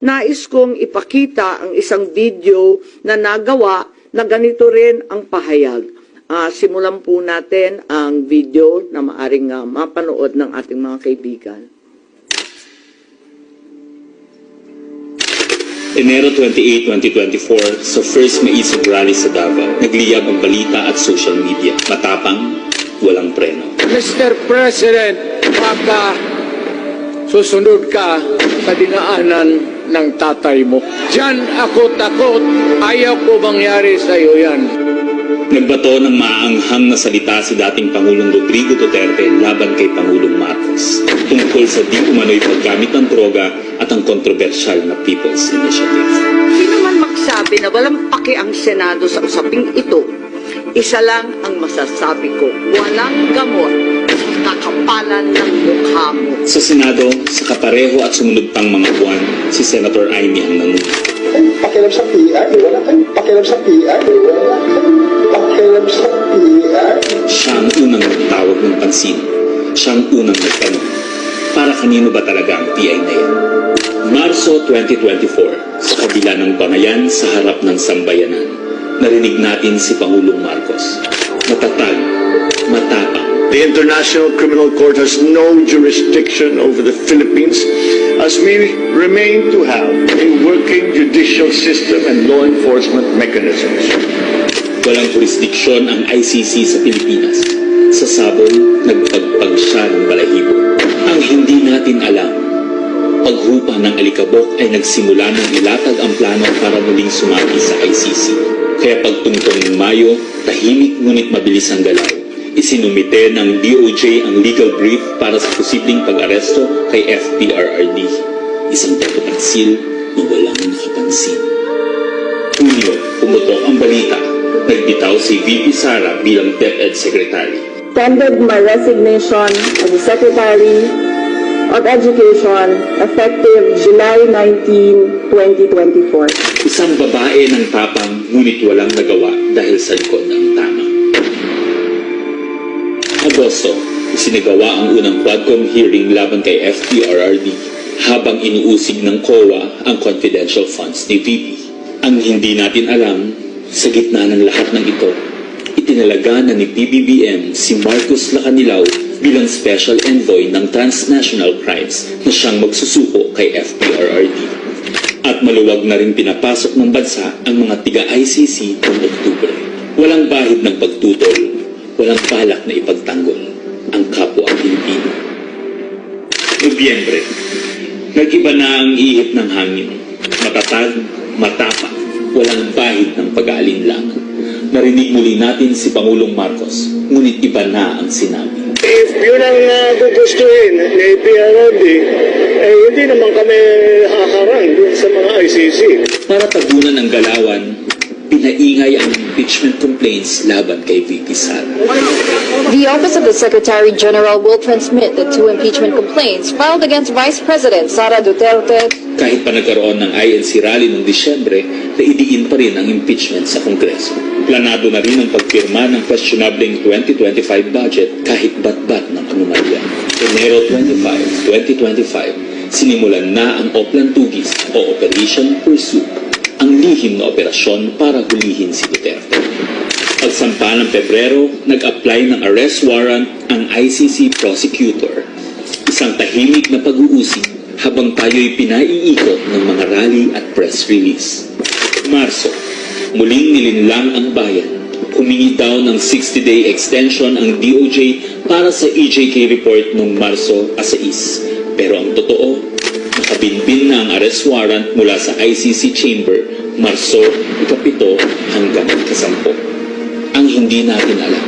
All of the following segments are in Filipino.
nais kong ipakita ang isang video na nagawa na ganito rin ang pahayag. Ah, simulan po natin ang video na maaring ah, mapanood ng ating mga kaibigan. Enero 28, 2024, sa first Maisog Rally sa Davao, nagliyab ang balita at social media. Matapang, walang preno. Mr. President, baka susunod ka sa dinaanan ng tatay mo. Diyan ako takot. Ayaw ko mangyari sa iyo yan. Nagbato ng maaanghang na salita si dating Pangulong Rodrigo Duterte laban kay Pangulong Marcos tungkol sa di umano'y paggamit ng droga at ang kontrobersyal na People's Initiative. Sino man magsabi na walang paki ang Senado sa usaping ito, isa lang ang masasabi ko, walang gamot sa kakapalan ng mukha mo. Sa Senado, sa kapareho at sumunod pang mga buwan, si Senator Amy ang nanuna. kayong pakialam sa PI, wala kayong pakialam sa PI, wala kayong pakialam sa PI. Siya ang unang nagtawag ng pansin. Siya ang unang nagtanong. Para kanino ba talaga ang PI na yan? Marso 2024, sa kabila ng bangayan sa harap ng sambayanan, narinig natin si Pangulong Marcos. Matatag, matapang, The International Criminal Court has no jurisdiction over the Philippines as we remain to have a working judicial system and law enforcement mechanisms. walang jurisdiksyon ang ICC sa Pilipinas. Sa sabon, nagpagpag siya ng balahibo. Ang hindi natin alam, paghupa ng alikabok ay nagsimula ng ilatag ang plano para muling sumagi sa ICC. Kaya pagtungtong ng Mayo, tahimik ngunit mabilis ang galaw. Isinumite ng DOJ ang legal brief para sa posibleng pag-aresto kay FPRRD. Isang pagpataksil na walang nakapansin. Hunyo, pumutok ang balita. Nagbitaw si VP Sara bilang DepEd Secretary. tendered my resignation as Secretary of Education effective July 19, 2024. Isang babae ng tapang ngunit walang nagawa dahil sa likod ng tama. Agosto, isinagawa ang unang Quadcom hearing laban kay FPRRD habang inuusig ng COA ang confidential funds ni VP. Ang hindi natin alam, sa gitna ng lahat ng ito, itinalaga na ni PBBM si Marcos Lacanilaw bilang Special Envoy ng Transnational Crimes na siyang magsusuko kay FPRRD. At maluwag na rin pinapasok ng bansa ang mga tiga-ICC noong Oktubre. Walang bahid ng pagtutol, walang balak na ipagtanggol ang kapwa Pilipino. Nobyembre, nag-iba na ang ihip ng hangin. Matatag, matapang, walang bahid ng pag-aalinlangan. Narinig muli natin si Pangulong Marcos, ngunit iba na ang sinabi. If yun ang uh, gugustuhin ni PRRD, eh hindi naman kami haharang dun sa mga ICC. Para tagunan ng galawan, pinaingay ang impeachment complaints laban kay VP Sara. The Office of the Secretary General will transmit the two impeachment complaints filed against Vice President Sara Duterte Kahit pa nagkaroon ng INC rally noong Disyembre, naidiin pa rin ang impeachment sa Kongreso. Planado na rin ang pagpirma ng questionableng 2025 budget kahit bat-bat ng anomalya. Enero 25, 2025, sinimulan na ang Oplan Tugis o Operation Pursuit, ang lihim na operasyon para hulihin si Duterte. Pagsampa ng Pebrero, nag-apply ng arrest warrant ang ICC prosecutor. Isang tahimik na pag-uusig habang tayo'y pinaiikot ng mga rally at press release. Marso, muling nilinlang ang bayan. Humingi daw ng 60-day extension ang DOJ para sa EJK report noong Marso 6. Pero ang totoo, nakabinbin na ang arrest warrant mula sa ICC chamber Marso 7 hanggang 10. Ang hindi natin alam,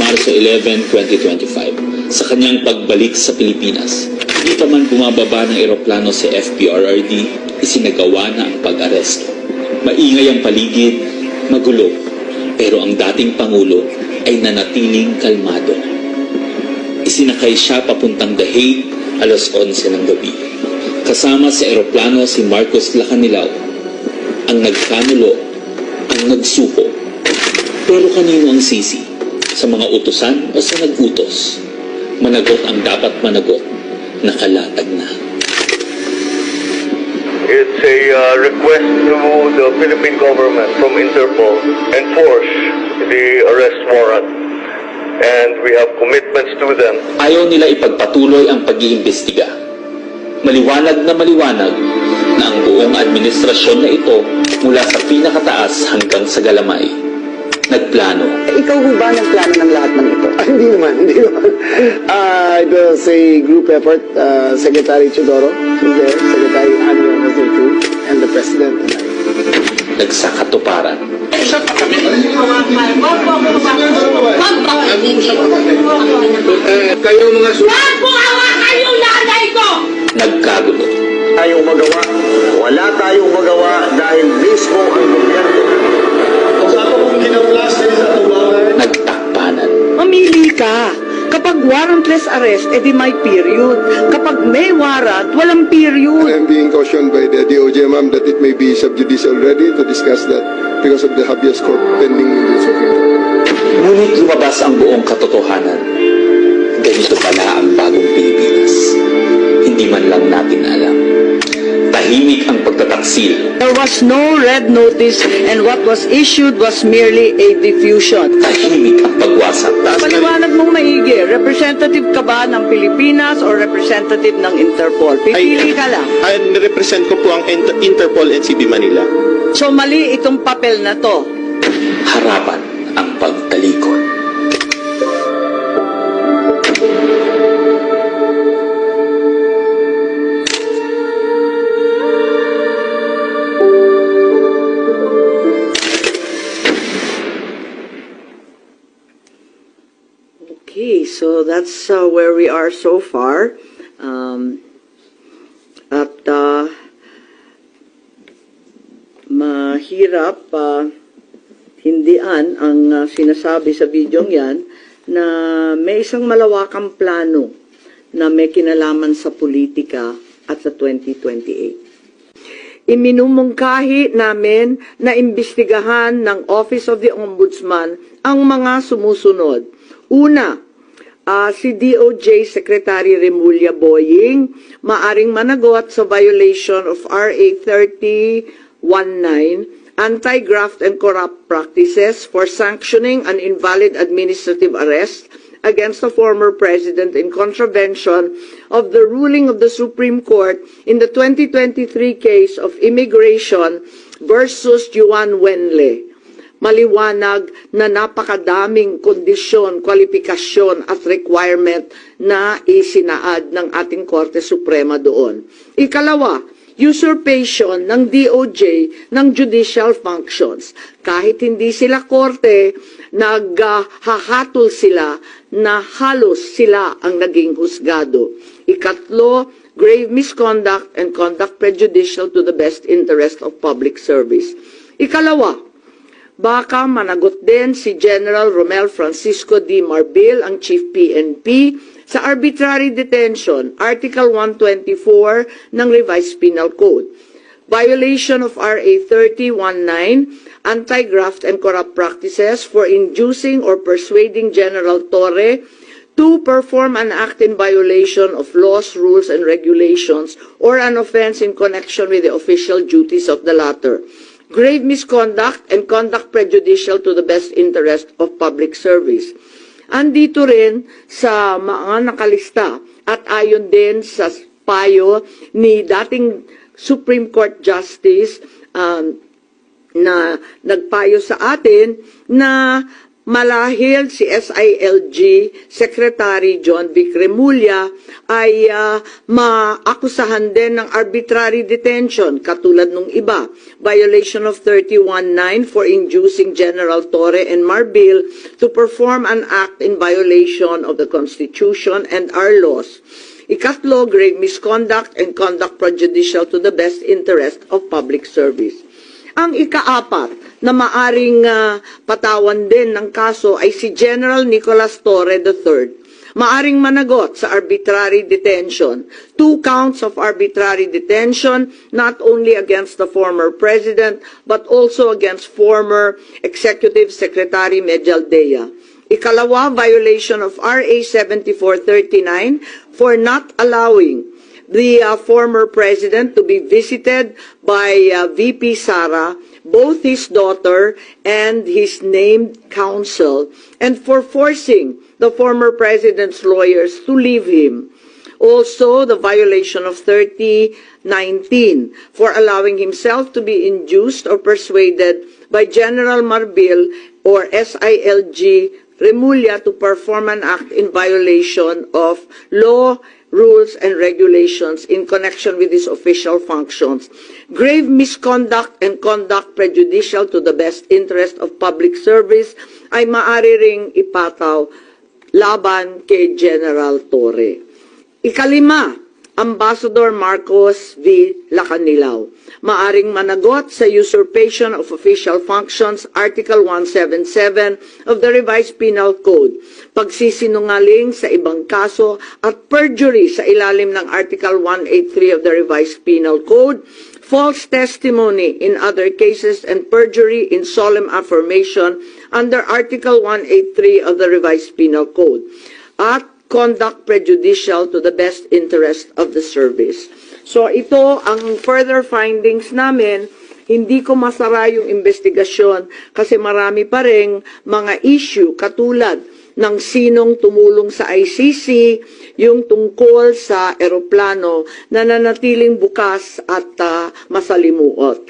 Marso 11, 2025, sa kanyang pagbalik sa Pilipinas, hindi pa man bumababa ng eroplano sa FPRRD, isinagawa na ang pag-aresto. Maingay ang paligid, magulo, pero ang dating Pangulo ay nanatiling kalmado. Isinakay siya papuntang The Hague alas 11 ng gabi. Kasama sa eroplano si Marcos Lacanilaw, ang nagkanulo, ang nagsuko. Pero kanino ang sisi? Sa mga utusan o sa nagutos? Managot ang dapat managot, nakalatag na. It's a uh, request to the Philippine government from Interpol enforce the arrest warrant. And we have commitments to them. Ayaw nila ipagpatuloy ang pag-iimbestiga. Maliwanag na maliwanag na ang buong administrasyon na ito mula sa pinakataas hanggang sa galamay. Nagplano Ikaw ba nagplano ng lahat ng ito? Ah, hindi naman, hindi naman. Uh, it was a group effort. Uh, Secretary Chidoro was there, Secretary Anyo was there too, and the President and I. nagsakatuparan. Eh, kayo mga su- Nagkagulo. Tayong magawa. Wala tayong magawa dahil mismo ang gobyerno. Nagtakpanan. Mamili ka. Kapag warrantless arrest, edi may period. Kapag may warrant, walang period. I am being cautioned by the DOJ, ma'am, that it may be sub judice already to discuss that because of the habeas corpus pending in the Supreme Court. Ngunit lumabas ang buong katotohanan. There was no red notice and what was issued was merely a diffusion. Tahimik ang pagwasak. Paliwanag mong maigi, representative ka ba ng Pilipinas or representative ng Interpol? Pipili ka lang. Ay, represent ko po ang Inter- Interpol NCB Manila. So mali itong papel na to. Harapan ang pagtalikod. Okay, so that's uh, where we are so far. Um, at uh, mahirap uh, hindian ang uh, sinasabi sa bidyong yan na may isang malawakang plano na may kinalaman sa politika at sa 2028. Iminumungkahi namin na imbestigahan ng Office of the Ombudsman ang mga sumusunod. Una, ah, si DOJ Secretary Remulla Boying maaring managot sa violation of RA 3019 Anti-Graft and Corrupt Practices for sanctioning an invalid administrative arrest against the former president in contravention of the ruling of the Supreme Court in the 2023 case of immigration versus Juan Wenle. Maliwanag na napakadaming kondisyon, kwalifikasyon at requirement na isinaad ng ating Korte Suprema doon. Ikalawa, usurpation ng DOJ ng judicial functions. Kahit hindi sila korte, naghahatol sila na halos sila ang naging husgado. Ikatlo, grave misconduct and conduct prejudicial to the best interest of public service. Ikalawa, baka managot din si General Romel Francisco D. Marbil, ang Chief PNP, sa arbitrary detention, Article 124 ng Revised Penal Code. Violation of RA 3019, Anti-Graft and Corrupt Practices for inducing or persuading General Torre to perform an act in violation of laws, rules, and regulations or an offense in connection with the official duties of the latter. Grave misconduct and conduct prejudicial to the best interest of public service. Andito rin sa mga nakalista at ayon din sa payo ni dating Supreme Court Justice um, na nagpayo sa atin na malahil si SILG Secretary John Vic Remulla ay ah, maakusahan din ng arbitrary detention katulad nung iba. Violation of 31.9 for inducing General Torre and Marbil to perform an act in violation of the Constitution and our laws. Ikatlo, grave misconduct and conduct prejudicial to the best interest of public service. Ang ikaapat na maaring ah, patawan din ng kaso ay si General Nicolas Torre III. Maaring managot sa arbitrary detention. Two counts of arbitrary detention not only against the former president but also against former Executive Secretary Medialdea. Ikalawa, violation of RA 7439 for not allowing the uh, former president to be visited by uh, VP Sara, both his daughter and his named counsel, and for forcing the former president's lawyers to leave him. Also, the violation of 3019 for allowing himself to be induced or persuaded by General Marbil or SILG Remulla to perform an act in violation of law, rules, and regulations in connection with his official functions. Grave misconduct and conduct prejudicial to the best interest of public service ay maari ring ipataw laban kay General Torre. Ikalima, Ambassador Marcos V. Lacanilaw. Maaring managot sa usurpation of official functions, Article 177 of the Revised Penal Code, pagsisinungaling sa ibang kaso at perjury sa ilalim ng Article 183 of the Revised Penal Code, false testimony in other cases and perjury in solemn affirmation under Article 183 of the Revised Penal Code, at conduct prejudicial to the best interest of the service. So ito ang further findings namin, hindi ko masara yung investigasyon kasi marami pa rin mga issue katulad ng sinong tumulong sa ICC, yung tungkol sa eroplano na nanatiling bukas at ah, masalimuot.